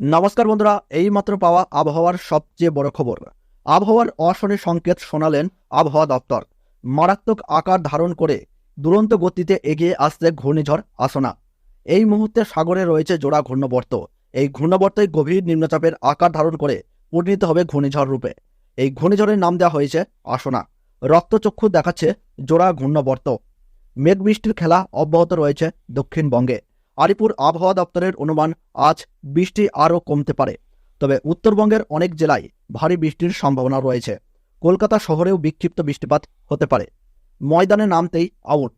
নমস্কার বন্ধুরা, এইমাত্র পাওয়া আবহাওয়ার সবচেয়ে বড় খবর। আবহাওয়ার অশনি সংকেত শোনালেন আবহাওয়া দপ্তর। মারাত্মক আকার ধারণ করে দুরন্ত গতিতে এগিয়ে আসছে ঘূর্ণিঝড় আসনা। এই মুহূর্তে সাগরে রয়েছে জোড়া ঘূর্ণবর্ত। এই ঘূর্ণবর্তই গভীর নিম্নচাপের আকার ধারণ করে পরিণত হবে ঘূর্ণিঝড় রূপে। এই ঘূর্ণিঝড়ের নাম দেওয়া হয়েছে আসনা। রক্তচক্ষু দেখাচ্ছে জোড়া ঘূর্ণবর্ত। মেঘ বৃষ্টির খেলা অব্যাহত রয়েছে দক্ষিণবঙ্গে। আলিপুর আবহাওয়া দপ্তরের অনুমান, আজ বৃষ্টি আরও কমতে পারে। তবে উত্তরবঙ্গের অনেক জেলায় ভারী বৃষ্টির সম্ভাবনা রয়েছে। কলকাতা শহরেও বিক্ষিপ্ত বৃষ্টিপাত হতে পারে। ময়দানে নামতেই আউট।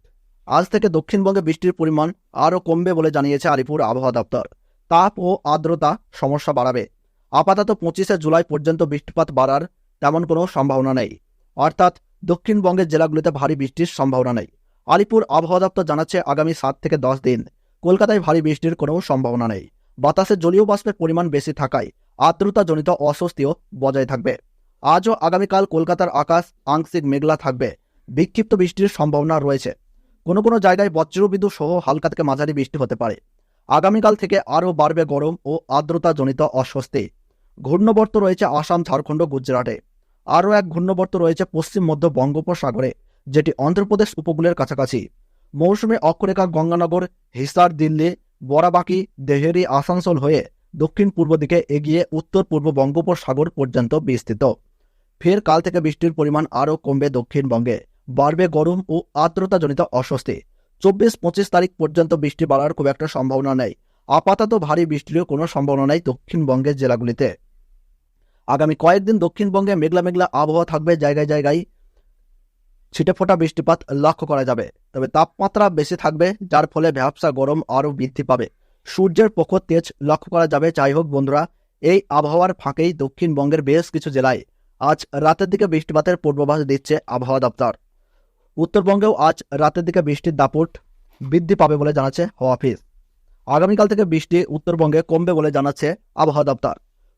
আজ থেকে দক্ষিণবঙ্গে বৃষ্টির পরিমাণ আরও কমবে বলে জানিয়েছে আলিপুর আবহাওয়া দপ্তর। তাপ ও আর্দ্রতা সমস্যা বাড়াবে। আপাতত পঁচিশে জুলাই পর্যন্ত বৃষ্টিপাত বাড়ার তেমন কোনো সম্ভাবনা নেই। অর্থাৎ দক্ষিণবঙ্গের জেলাগুলিতে ভারী বৃষ্টির সম্ভাবনা নেই। আলিপুর আবহাওয়া দপ্তর জানাচ্ছে আগামী সাত থেকে দশ দিন কলকাতায় ভারী বৃষ্টির কোনো সম্ভাবনা নেই। বাতাসে জলীয় বাষ্পের পরিমাণ বেশি থাকায় আর্দ্রতাজনিত অস্বস্তিও বজায় থাকবে। আজও আগামীকাল কলকাতার আকাশ আংশিক মেঘলা থাকবে। বিক্ষিপ্ত বৃষ্টির সম্ভাবনা রয়েছে। কোনো কোনো জায়গায় বজ্রবিদ্যুৎ সহ হালকা থেকে মাঝারি বৃষ্টি হতে পারে। আগামীকাল থেকে আরও বাড়বে গরম ও আর্দ্রতাজনিত অস্বস্তি। ঘূর্ণবর্ত রয়েছে আসাম, ঝাড়খণ্ড, গুজরাটে। আরও এক ঘূর্ণবর্ত রয়েছে পশ্চিম মধ্য বঙ্গোপসাগরে, যেটি অন্ধ্রপ্রদেশ উপকূলের কাছাকাছি। মৌসুমে অক্ষরেখা গঙ্গানগর, হিসার দিল্লি, বরাবাকি, দেহেরি, আসানসোল হয়ে দক্ষিণ পূর্ব দিকে এগিয়ে উত্তর পূর্ব বঙ্গোপসাগর পর্যন্ত বিস্তৃত। ফের কাল থেকে বৃষ্টির পরিমাণ আরও কমবে দক্ষিণবঙ্গে। বাড়বে গরম ও আর্দ্রতাজনিত অস্বস্তি। চব্বিশ পঁচিশ তারিখ পর্যন্ত বৃষ্টি বাড়ার খুব একটা সম্ভাবনা নেই। আপাতত ভারী বৃষ্টিরও কোনো সম্ভাবনা নেই দক্ষিণবঙ্গের জেলাগুলিতে। আগামী কয়েকদিন দক্ষিণবঙ্গে মেঘলা মেঘলা আবহাওয়া থাকবে জায়গায় জায়গায়। ছিটেফোঁটা বৃষ্টিপাত লক্ষ্য করা যাবে। তবে তাপমাত্রা বেশি থাকবে, যার ফলে ব্যবসা গরম আরও বৃদ্ধি পাবে। সূর্যের প্রখর তেজ লক্ষ্য করা যাবে। যাই হোক বন্ধুরা, এই আবহাওয়ার ফাঁকেই দক্ষিণবঙ্গের বেশ কিছু জেলায় আজ রাতের দিকে বৃষ্টিপাতের পূর্বাভাস দিচ্ছে আবহাওয়া দপ্তর। উত্তরবঙ্গেও আজ রাতের দিকে বৃষ্টির দাপট বৃদ্ধি পাবে বলে জানাচ্ছে হাওয়া অফিস। আগামীকাল থেকে বৃষ্টি উত্তরবঙ্গে কমবে বলে জানাচ্ছে আবহাওয়া দপ্তর।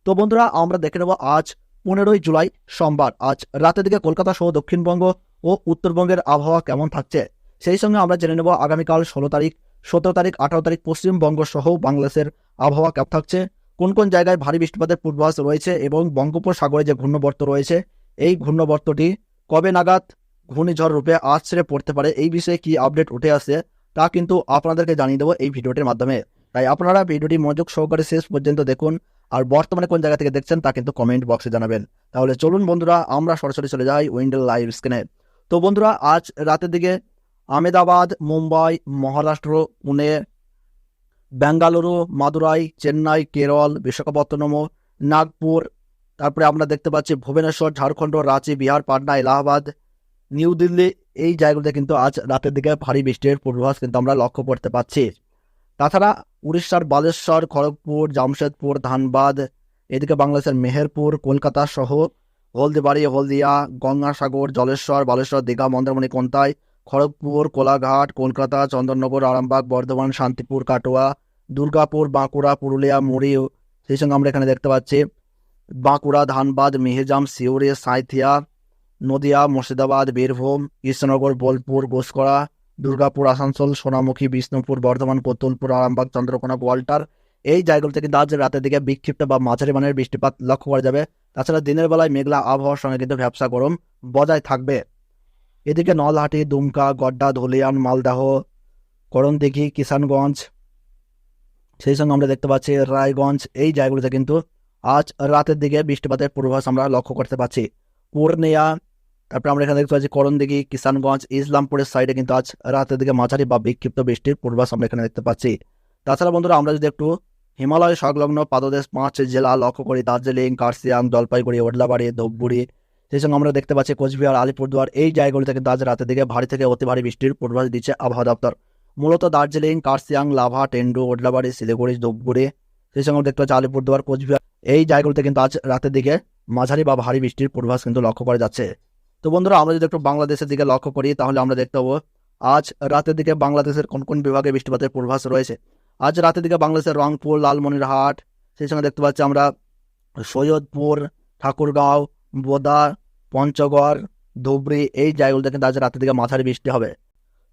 তো বন্ধুরা, আমরা দেখে নেব আজ পনেরোই জুলাই সোমবার। আজ রাতের দিকে কলকাতা সহ দক্ষিণবঙ্গ ও উত্তরবঙ্গের আবহাওয়া কেমন থাকছে? সেই সঙ্গে আমরা জেনে নেব আগামীকাল ষোলো তারিখ, সতেরো তারিখ, আঠারো তারিখ পশ্চিমবঙ্গ সহ বাংলাদেশের আবহাওয়া কেমন থাকছে? কোন কোন জায়গায় ভারী বৃষ্টিপাতের পূর্বাভাস রয়েছে এবং বঙ্গোপসাগরে যে ঘূর্ণবর্ত রয়েছে, এই ঘূর্ণবর্তটি কবে নাগাদ ঘূর্ণিঝড় রূপে আছড়ে পড়তে পারে এই বিষয়ে কি আপডেট উঠে আসছে তা কিন্তু আপনাদেরকে জানিয়ে দেবো এই ভিডিওটির মাধ্যমে। তাই আপনারা ভিডিওটি মনোযোগ সহকারে শেষ পর্যন্ত দেখুন আর বর্তমানে কোন জায়গা থেকে দেখছেন তা কিন্তু কমেন্ট বক্সে জানাবেন। তাহলে চলুন বন্ধুরা, আমরা সরাসরি চলে যাই উইন্ডেল লাইভ স্ক্রিনে তো বন্ধুরা, আজ রাতের দিকে আমেদাবাদ মুম্বাই, মহারাষ্ট্র, পুনে বেঙ্গালুরু মাদুরাই, চেন্নাই, কেরল, বিশাখাপত্তনম, নাগপুর, তারপরে আমরা দেখতে পাচ্ছি ভুবনেশ্বর, ঝাড়খণ্ড, রাঁচি, বিহার, পাটনা, এলাহাবাদ, নিউ দিল্লি, এই জায়গাগুলোতে কিন্তু আজ রাতের দিকে ভারী বৃষ্টির পূর্বাভাস কিন্তু আমরা লক্ষ্য করতে পারছি তাছাড়া উড়িষ্যার বালেশ্বর, খড়গপুর, জামশেদপুর, ধানবাদ, এদিকে বাংলাদেশের মেহেরপুর, কলকাতা সহ হলদিবাড়ি, হলদিয়া, গঙ্গাসাগর, জলেশ্বর, বালেশ্বর, দীঘা, মন্দারমণি, কোন্তাই, খড়গপুর, কোলাঘাট, কলকাতা, চন্দননগর, আরামবাগ, বর্ধমান, শান্তিপুর, কাটোয়া, দুর্গাপুর, বাঁকুড়া, পুরুলিয়া, মুড়ি, সেই সঙ্গে আমরা এখানে দেখতে পাচ্ছি বাঁকুড়া, ধানবাদ, মেহেজাম, সিউড়ি, সাঁইথিয়া, নদিয়া, মুর্শিদাবাদ, বীরভূম, কৃষ্ণনগর, বোলপুর ঘোষকরা দুর্গাপুর, আসানসোল, সোনামুখী, বিষ্ণুপুর, বর্ধমান কোতুলপুর আরামবাগ, চন্দ্রকোনা, গোয়ালটার এই জায়গাগুলো থেকে আজ রাতের দিকে বিক্ষিপ্ত বা মাঝারি মানের বৃষ্টিপাত লক্ষ্য করা যাবে। তাছাড়া দিনের বেলায় মেঘলা আবহাওয়ার সঙ্গে কিন্তু ব্যবসা গরম বজায় থাকবে। এদিকে নলহাটি, দুমকা, গড্ডা, ধুলিয়ান, মালদাহ, করণদিঘি, কিষানগঞ্জ, সেই সঙ্গে আমরা দেখতে পাচ্ছি রায়গঞ্জ, এই জায়গাগুলোতে কিন্তু আজ রাতের দিকে বৃষ্টিপাতের পূর্বাভাস আমরা লক্ষ্য করতে পারছি পূর্ণিয়া, তারপরে আমরা এখানে দেখতে পাচ্ছি করণদিঘি, কিষানগঞ্জ, ইসলামপুরের সাইডে কিন্তু আজ রাতের দিকে মাঝারি বা বিক্ষিপ্ত বৃষ্টির পূর্বাভাস আমরা এখানে দেখতে পাচ্ছি। তাছাড়া বন্ধুরা, আমরা যদি একটু হিমালয় সংলগ্ন পাদদেশ পাঁচ জেলা লক্ষ্য করি দার্জিলিং কার্সিয়াং জলপাইগুড়ি, ওডলাবাড়ি, ধূপগুড়ি, সেই সঙ্গে আমরা দেখতে পাচ্ছি কোচবিহার, আলিপুরদুয়ার, এই জায়গাগুলি থেকে আজ রাতের দিকে ভারী থেকে অতি ভারী বৃষ্টির পূর্বাভাস দিচ্ছে আবহাওয়া দপ্তর। মূলত দার্জিলিং কার্সিয়াং লাভা, টেন্ডু, ওডলাবাড়ি, শিলিগুড়ি, ধূপগুড়ি, সেই সঙ্গে দেখতে পাচ্ছি আলিপুরদুয়ার, কোচবিহার, এই জায়গাগুলিতে কিন্তু আজ রাতের দিকে মাঝারি বা ভারী বৃষ্টির পূর্বাভাস কিন্তু লক্ষ্য করা যাচ্ছে। তো বন্ধুরা, আমরা যদি একটু বাংলাদেশের দিকে লক্ষ্য করি, তাহলে আমরা দেখতে পাবো, আজ রাতের দিকে বাংলাদেশের কোন কোন বিভাগে বৃষ্টিপাতের পূর্বাভাস রয়েছে? আজ রাতের দিকে বাংলাদেশের রংপুর, লালমনিরহাট, সেই সঙ্গে দেখতে পাচ্ছি আমরা সৈয়দপুর, ঠাকুরগাঁও, বোদা, পঞ্চগড়, ধুবড়ি, এই জায়গাগুলোতে কিন্তু আজ রাতের দিকে মাঝারি বৃষ্টি হবে।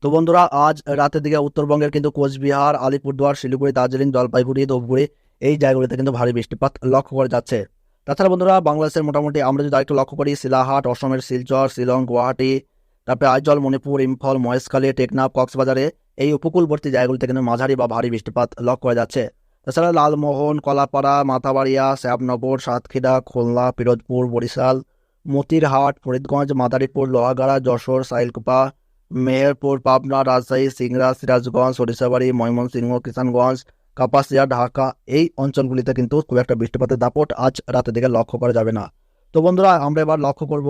তো বন্ধুরা, আজ রাতের দিকে উত্তরবঙ্গের কিন্তু কোচবিহার, আলিপুরদুয়ার, শিলিগুড়ি, দার্জিলিং, জলপাইগুড়ি ধূপগুড়ি এই জায়গাগুলিতে কিন্তু ভারী বৃষ্টিপাত লক্ষ্য করা যাচ্ছে। তাছাড়া বন্ধুরা, বাংলাদেশের মোটামুটি আমরা যদি আরেকটু লক্ষ্য করি, শিলাহাট, অসমের শিলচর, শিলং, গুয়াহাটি, তারপরে আইজল, মণিপুর, ইম্ফল, মহেশখালী, টেকনাফ, কক্সবাজারে এই উপকূলবর্তী জায়গাগুলিতে কিন্তু মাঝারি বা ভারী বৃষ্টিপাত লক্ষ্য করা যাচ্ছে। তাছাড়া লালমোহন, কলাপাড়া মাথাবাড়িয়া শ্যাবনগর সাতক্ষীরা, খুলনা, পিরোজপুর, বরিশাল, মতিরহাট, ফরিদগঞ্জ, মাদারীপুর, লোহাগাড়া, যশোর, সাইলকুপা, মেহেরপুর, পাবনা, রাজশাহী, সিংড়া, সিরাজগঞ্জ, সরিষাবাড়ি, ময়মনসিংহ, কিষানগঞ্জ, কাপাসিয়া, ঢাকা এই অঞ্চলগুলিতে কিন্তু খুব একটা বৃষ্টিপাতের দাপট আজ রাতের দিকে লক্ষ্য করা যাবে না। তো বন্ধুরা, আমরা এবার লক্ষ্য করব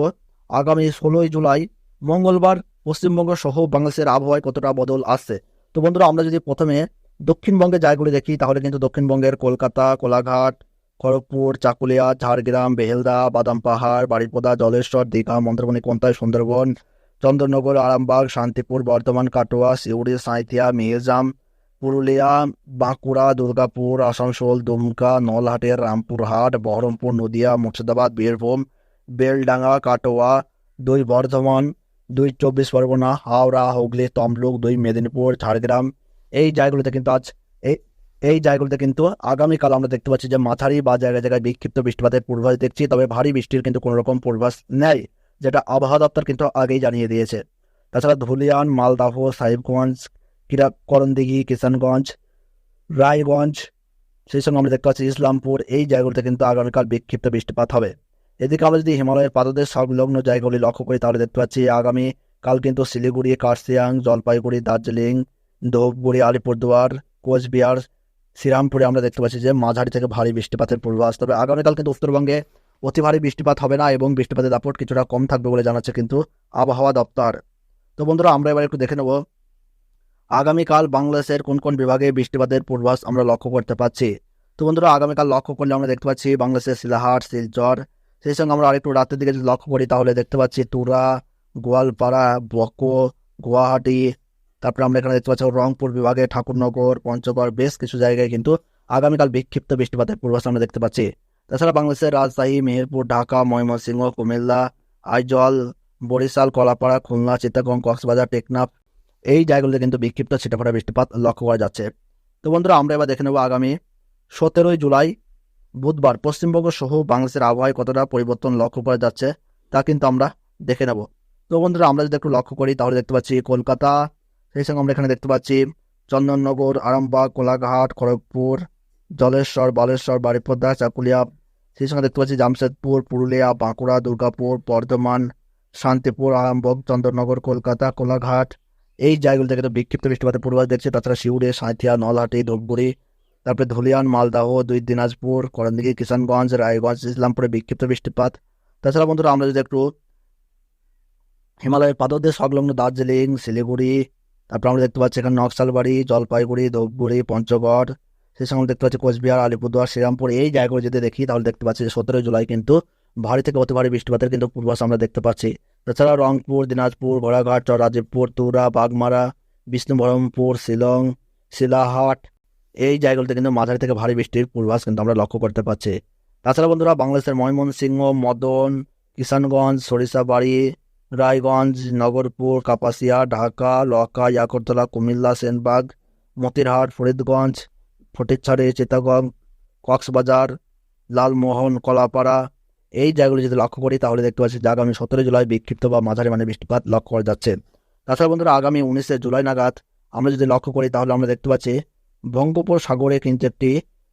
আগামী ষোলোই জুলাই মঙ্গলবার পশ্চিমবঙ্গ সহ বাংলাদেশের আবহাওয়ায় কতটা বদল আসছে? তো বন্ধুরা, আমরা যদি প্রথমে দক্ষিণবঙ্গের জায়গাগুলি দেখি, তাহলে কিন্তু দক্ষিণবঙ্গের কলকাতা, কোলাঘাট, খড়গপুর, চাকুলিয়া, ঝাড়গ্রাম, বেহেলদা, বাদাম পাহাড় বাড়িপদা জলেশ্বর, দীঘা, মন্দারমণি কোন্তায় সুন্দরবন চন্দ্রনগর আরামবাগ, শান্তিপুর, বর্ধমান, কাটোয়া, সিউড়ি, সাঁইথিয়া মেহেজাম পুরুলিয়া, বাঁকুড়া, দুর্গাপুর, আসানসোল, দুমকা নলহাটের রামপুরহাট, বহরমপুর, নদিয়া, মুর্শিদাবাদ, বীরভূম, বেলডাঙ্গা, কাটোয়া, দুই বর্ধমান দুই চব্বিশ পরগনা, হাওড়া, হুগলি, তমলুক, দুই মেদিনীপুর, ঝাড়গ্রাম। এই জায়গাগুলিতে কিন্তু আজ এই এই জায়গাগুলিতে কিন্তু আগামীকাল আমরা দেখতে পাচ্ছি যে মাথারি বা জায়গায় জায়গায় বিক্ষিপ্ত বৃষ্টিপাতের পূর্বাভাস দেখছি তবে ভারী বৃষ্টির কিন্তু কোনো রকম পূর্বাভাস নেই, যেটা আবহাওয়া দপ্তর কিন্তু আগেই জানিয়ে দিয়েছে। তাছাড়া ধুলিয়ান, মালদাহ, সাহেবগঞ্জ, কিরা করণদিঘি, কিষানগঞ্জ, রায়গঞ্জ, সেই সঙ্গে আমরা দেখতে পাচ্ছি ইসলামপুর, এই জায়গাগুলিতে কিন্তু আগামীকাল বিক্ষিপ্ত বৃষ্টিপাত হবে। এদিকে আমরা যদি হিমালয়ের পাদদেশ সংলগ্ন জায়গাগুলি লক্ষ্য করি, তাহলে দেখতে পাচ্ছি আগামী কাল কিন্তু শিলিগুড়ি কার্সিয়াং জলপাইগুড়ি, দার্জিলিং, ধূপগুড়ি, আলিপুরদুয়ার, কোচবিহার, শ্রীরামপুরে আমরা দেখতে পাচ্ছি যে মাঝারি থেকে ভারী বৃষ্টিপাতের পূর্বাভাস। তবে আগামীকাল কিন্তু উত্তরবঙ্গে অতি ভারী বৃষ্টিপাত হবে না এবং বৃষ্টিপাতের দাপট কিছুটা কম থাকবে বলে জানাচ্ছে কিন্তু আবহাওয়া দপ্তর। তো বন্ধুরা, আমরা এবার একটু দেখে নেব আগামীকাল বাংলাদেশের কোন কোন বিভাগে বৃষ্টিপাতের পূর্বাভাস আমরা লক্ষ্য করতে পারছি তো বন্ধুরা, আগামীকাল লক্ষ্য করলে আমরা দেখতে পাচ্ছি বাংলাদেশের শিলাহাট শিলচর সেই সঙ্গে আমরা আরেকটু রাতের দিকে যদি লক্ষ্য করি, তাহলে দেখতে পাচ্ছি তুরা, গোয়ালপাড়া, বকো, গুয়াহাটি, তারপরে আমরা এখানে দেখতে পাচ্ছি রংপুর বিভাগে ঠাকুরনগর, পঞ্চগড় বেশ কিছু জায়গায় কিন্তু আগামীকাল বিক্ষিপ্ত বৃষ্টিপাতের পূর্বাভাস আমরা দেখতে পাচ্ছি। তাছাড়া বাংলাদেশের রাজশাহী, মেহেরপুর, ঢাকা, ময়মনসিংহ, কুমিল্লা, আইজল, বরিশাল, কলাপাড়া, খুলনা চিত্তাগং কক্সবাজার, টেকনাফ, এই জায়গাগুলোতে কিন্তু বিক্ষিপ্ত ছিটাফাটা বৃষ্টিপাত লক্ষ্য করা যাচ্ছে। তো বন্ধুরা, আমরা এবার দেখে নেব আগামী সতেরোই জুলাই বুধবার পশ্চিমবঙ্গ সহ বাংলাদেশের আবহাওয়ায় কতটা পরিবর্তন লক্ষ্য করা যাচ্ছে, তা কিন্তু আমরা দেখে নেব। তো বন্ধুরা, আমরা যদি একটু লক্ষ্য করি, তাহলে দেখতে পাচ্ছি কলকাতা, সেই সঙ্গে আমরা এখানে দেখতে পাচ্ছি চন্দননগর, আরামবাগ, কোলাঘাট, খড়গপুর, জলেশ্বর, বালেশ্বর, বারিপদা, চাকুলিয়া, সেই সঙ্গে দেখতে পাচ্ছি জামশেদপুর, পুরুলিয়া, বাঁকুড়া, দুর্গাপুর, বর্ধমান, শান্তিপুর, আরামবাগ, চন্দননগর, কলকাতা, কোলাঘাট। এই জায়গাগুলো থেকে তো বিক্ষিপ্ত বৃষ্টিপাতের পূর্বাভাস দেখছি তাছাড়া শিউড়ে সাঁথিয়া, নলহাটি, ধূপগুড়ি তারপরে ধুলিয়ান মালদাহ দুই দিনাজপুর করণদিঘি কিষানগঞ্জ রায়গঞ্জ, ইসলামপুরে বিক্ষিপ্ত বৃষ্টিপাত। তাছাড়া বন্ধুরা, আমরা যদি একটু হিমালয়ের পাদদেশ সংলগ্ন দার্জিলিং, শিলিগুড়ি, তারপর আমরা দেখতে পাচ্ছি এখানে নকশালবাড়ি, জলপাইগুড়ি, ধূপগুড়ি, পঞ্চগড়, সেই সঙ্গে দেখতে পাচ্ছি কোচবিহার, আলিপুরদুয়ার, শ্রীরামপুর। এই জায়গাগুলো যদি দেখি, তাহলে দেখতে পাচ্ছি যে সতেরোই জুলাই কিন্তু ভারী থেকে অতি ভারী বৃষ্টিপাতের কিন্তু পূর্বাস আমরা দেখতে পাচ্ছি। তাছাড়া রংপুর, দিনাজপুর ঘোড়াঘাট চরাজিপুর তুরা, বাগমারা বিষ্ণুবহরমপুর শিলং, শিলাহাট এই জায়গাগুলোতে কিন্তু মাঝারি থেকে ভারী বৃষ্টির পূর্বাস কিন্তু আমরা লক্ষ্য করতে পারছি তাছাড়া বন্ধুরা, বাংলাদেশের ময়মনসিংহ, মদন, কিষানগঞ্জ, সরিষাবাড়ি, রায়গঞ্জ, নগরপুর, কাপাসিয়া, ঢাকা লকা ইয়াকরতলা, কুমিল্লা, সেনবাগ, মতিরহাট, ফরিদগঞ্জ, ফটিকছড়ি, চিটাগং, কক্সবাজার, লালমোহন, কলাপাড়া। এই জায়গাগুলো যদি লক্ষ্য করি, তাহলে দেখতে পাচ্ছি যে আগামী সতেরো জুলাই বিক্ষিপ্ত বা মাঝারি মানে বৃষ্টিপাত লক্ষ্য করা যাচ্ছে। তাছাড়া বন্ধুরা, আগামী উনিশে জুলাই নাগাদ আমরা যদি লক্ষ্য করি, তাহলে আমরা দেখতে পাচ্ছি বঙ্গোপসাগরে কিন্তু একটি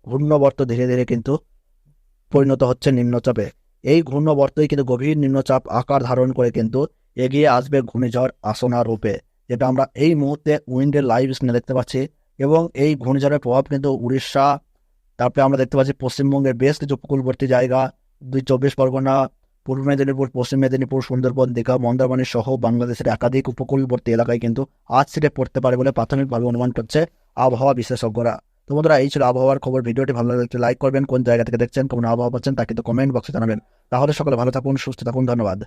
ঘূর্ণবর্ত ধীরে ধীরে কিন্তু পরিণত হচ্ছে নিম্নচাপে। এই ঘূর্ণবর্তই কিন্তু গভীর নিম্নচাপ আকার ধারণ করে কিন্তু এগিয়ে আসবে ঘূর্ণিঝড় আসনা রূপে, যেটা আমরা এই মুহূর্তে উইন্ডের লাইভ স্ক্রিনে দেখতে পাচ্ছি। এবং এই ঘূর্ণিঝড়ের প্রভাব কিন্তু উড়িষ্যা, তারপরে আমরা দেখতে পাচ্ছি পশ্চিমবঙ্গের বেশ কিছু উপকূলবর্তী জায়গা, দুই চব্বিশ পরগনা, পূর্ব মেদিনীপুর, পশ্চিম মেদিনীপুর, সুন্দরবন, দীঘা, মন্দারমণি সহ বাংলাদেশের একাধিক উপকূলবর্তী এলাকায় কিন্তু আজ সেটে পড়তে পারে বলে প্রাথমিকভাবে অনুমান করছে আবহাওয়া বিশেষজ্ঞরা তো বন্ধুরা, এই ছিল আবহাওয়ার খবর। ভিডিওটি ভালো লাগলে লাইক করবেন, কোন জায়গা থেকে দেখছেন, কোন আবহাওয়া পাচ্ছেন, তা কিন্তু কমেন্ট বক্সে জানাবেন। তাহলে সকলে ভালো থাকুন, সুস্থ থাকুন, ধন্যবাদ।